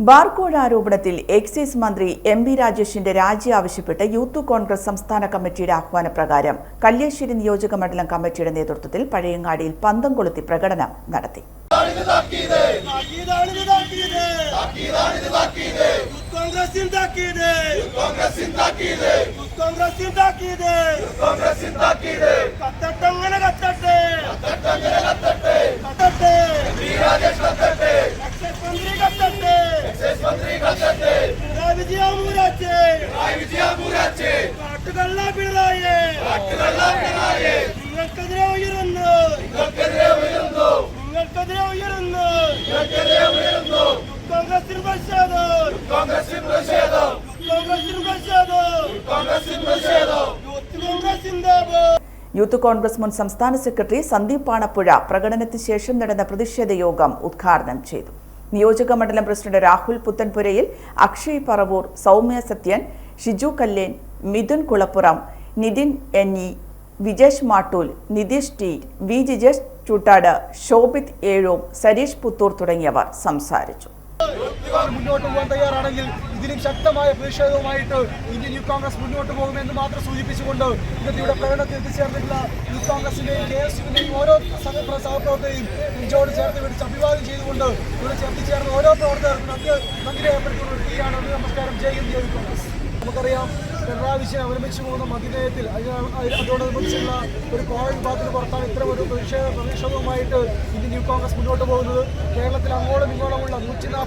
ബാർകോഴ ആരോപണത്തിൽ എക്സൈസ് മന്ത്രി M B രാജേഷിന്റെ രാജി ആവശ്യപ്പെട്ട് യൂത്ത് കോൺഗ്രസ് സംസ്ഥാന കമ്മിറ്റിയുടെ ആഹ്വാനപ്രകാരം കല്യാശ്ശേരി നിയോജക മണ്ഡലം കമ്മിറ്റിയുടെ നേതൃത്വത്തിൽ പഴയങ്ങാടിയിൽ പന്തം കൊളുത്തി പ്രകടനം നടത്തി. കത്തട്ടെ അങ്ങനെ കത്തട്ടെ എക്സൈസ് മന്ത്രി കത്തട്ടെ പിണറായി കാട്ടുകള്ള പിണറായി നിങ്ങൾക്കെതിരെ ഉയരുന്നു. നിങ്ങൾക്കെതിരെ ഉയരുന്നു. കോൺഗ്രസിന് പ്രതിഷേധം. കോൺഗ്രസിന് പ്രതിഷേധം. യൂത്ത് കോൺഗ്രസ് സിന്ദാബാദ് യൂത്ത് കോൺഗ്രസ് മുൻ സംസ്ഥാന സെക്രട്ടറി സന്ദീപ് പാണപ്പുഴ പ്രകടനത്തിന് ശേഷം നടന്ന പ്രതിഷേധ യോഗം ഉദ്ഘാടനം ചെയ്തു. നിയോജക മണ്ഡലം president Rahul Puthanpurayil Akshay Paravur Soumya Sathyan Shiju Kallen Mithun Kulappuram Nithin N E Vijesh Mattool Nitheesh T V Jijesh Choottad Shobhith Ezhome Sareesh Puthur തുടങ്ങിയവർ സംസാരിച്ചു. മുന്നോട്ട് പോകാൻ തയ്യാറാണെങ്കിൽ ഇതിലും ശക്തമായ പ്രതിഷേധവുമായിട്ട് ഇന്ത്യൻ യൂത്ത് കോൺഗ്രസ് മുന്നോട്ട് പോകുമെന്ന് മാത്രം സൂചിപ്പിച്ചുകൊണ്ട് ഇന്നത്തെ ഇവിടെ പ്രകടനത്തിൽ എത്തിച്ചേർന്നിട്ടുള്ള യൂത്ത് കോൺഗ്രസിന്റെയും കെ എസ് യുവിന്റെയും ഓരോ സഹ- സഹപ്രവർത്തകരെയും നെഞ്ചോട് ചേർത്ത് പിടിച്ച് അഭിവാദ്യം ചെയ്തുകൊണ്ട് ഇവിടെ ചേർത്തിച്ചേർന്ന ഓരോ പ്രവർത്തകർക്കും നന്ദി നന്ദി ഒരു നമസ്കാരം. ജയ് ഇന്ത്യ യൂത്ത് കോൺഗ്രസ്. നമുക്കറിയാം പിണറായി വിജയൻ അവലംബിച്ചു പോകുന്ന മതിനയത്തിൽ അതോടനുബന്ധിച്ചുള്ള ഒരു കോവിഡ് വിഭാഗത്തിന് പുറത്താണ് ഇത്തരം ഒരു പ്രതിഷേധ പ്രതിഷേധവുമായിട്ട് ഇന്ത്യൻ യൂത്ത് കോൺഗ്രസ് മുന്നോട്ട് പോകുന്നത്. കേരളത്തിൽ അങ്ങോളം ഇങ്ങോളമുള്ള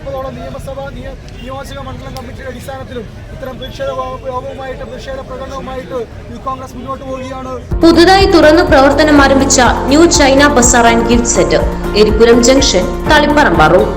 നാൽപ്പതോളം നിയമസഭാ നിയ- നിയോജക മണ്ഡലം കമ്മിറ്റിയുടെ അടിസ്ഥാനത്തിലും ഇത്തരം പ്രതിഷേധ യോഗവുമായിട്ട് പ്രതിഷേധ പ്രകടനവുമായിട്ട് യൂത്ത് കോൺഗ്രസ് മുന്നോട്ട് പോവുകയാണ്. പുതുതായി തുറന്ന് പ്രവർത്തനം ആരംഭിച്ച new China bazaar and gift set Eripuram junction Taliparamba road